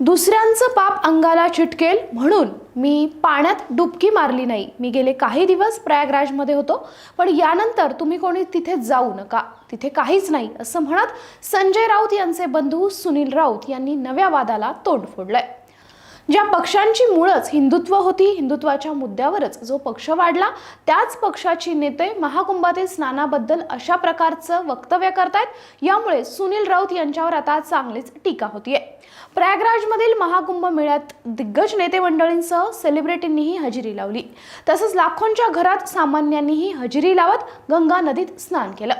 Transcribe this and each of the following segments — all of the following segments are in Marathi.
दुसऱ्यांचं पाप अंगाला चिटकेल म्हणून मी पाण्यात डुबकी मारली नाही. मी गेले काही दिवस प्रयागराजमध्ये होतो पण यानंतर तुम्ही कोणी तिथे जाऊ नका तिथे काहीच नाही असं म्हणत संजय राऊत यांचे बंधू सुनील राऊत यांनी नव्या वादाला तोंड फोडलंय. ज्या पक्षांची मुळच हिंदुत्व होती हिंदुत्वाच्या मुद्द्यावरच जो पक्ष वाढला त्याच पक्षाची नेते महाकुंभातील स्नानाबद्दल अशा प्रकारचं वक्तव्य करतायत. यामुळे सुनील राऊत यांच्यावर आता चांगलीच टीका होतीये. प्रयागराजमधील महाकुंभ मेळ्यात दिग्गज नेते मंडळींसह सेलिब्रिटींनीही हजेरी लावली. तसंच लाखोंच्या घरात सामान्यांनीही हजेरी लावत गंगा नदीत स्नान केलं.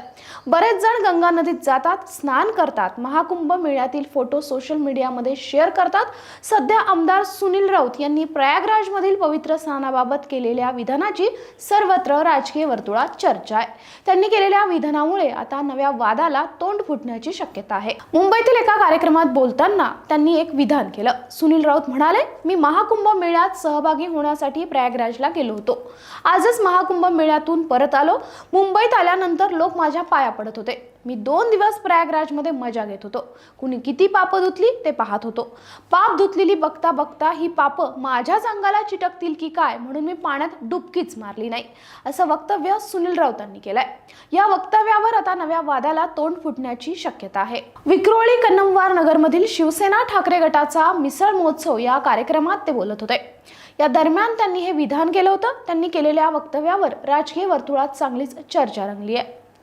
बरेच जण गंगा नदीत जातात स्नान करतात महाकुंभ मेळ्यातील फोटो सोशल मीडियामध्ये शेअर करतात. सध्या आमदार सुनील राऊत यांनी प्रयागराजमधील पवित्र स्नानाबाबत केलेल्या विधानाची सर्वत्र राजकीय वर्तुळात चर्चा आहे. त्यांनी केलेल्या विधानामुळे आता नव्या वादाला तो तोंड फुटण्याची शक्यता आहे. मुंबईतील एका कार्यक्रमात बोलताना त्यांनी एक विधान केलं. सुनील राऊत म्हणाले मी महाकुंभ मेळ्यात सहभागी होण्यासाठी प्रयागराजला गेलो होतो. आजच महाकुंभ मेळ्यातून परत आलो. मुंबईत आल्यानंतर लोक माझ्या पाया पडत होते. मी दोन दिवस प्रयागराजमध्ये मजा घेत होतो. कुणी किती पापं धुतली ते पाहत होतो. पाप धुतलेली बघता बघता ही पापं माझ्याच अंगाला चिटकतील की काय म्हणून मी पाण्यात डुबकीच मारली नाही असं वक्तव्य सुनील राऊतांनी केलंय. या वक्तव्यावर आता नव्या वादाला तोंड फुटण्याची शक्यता आहे. विक्रोळी कन्नमवार नगरमधील शिवसेना ठाकरे गटाचा मिसळ महोत्सव या कार्यक्रमात ते बोलत होते. या दरम्यान त्यांनी हे विधान केलं होतं. त्यांनी केलेल्या वक्तव्यावर राजकीय वर्तुळात चांगलीच चर्चा रंगली आहे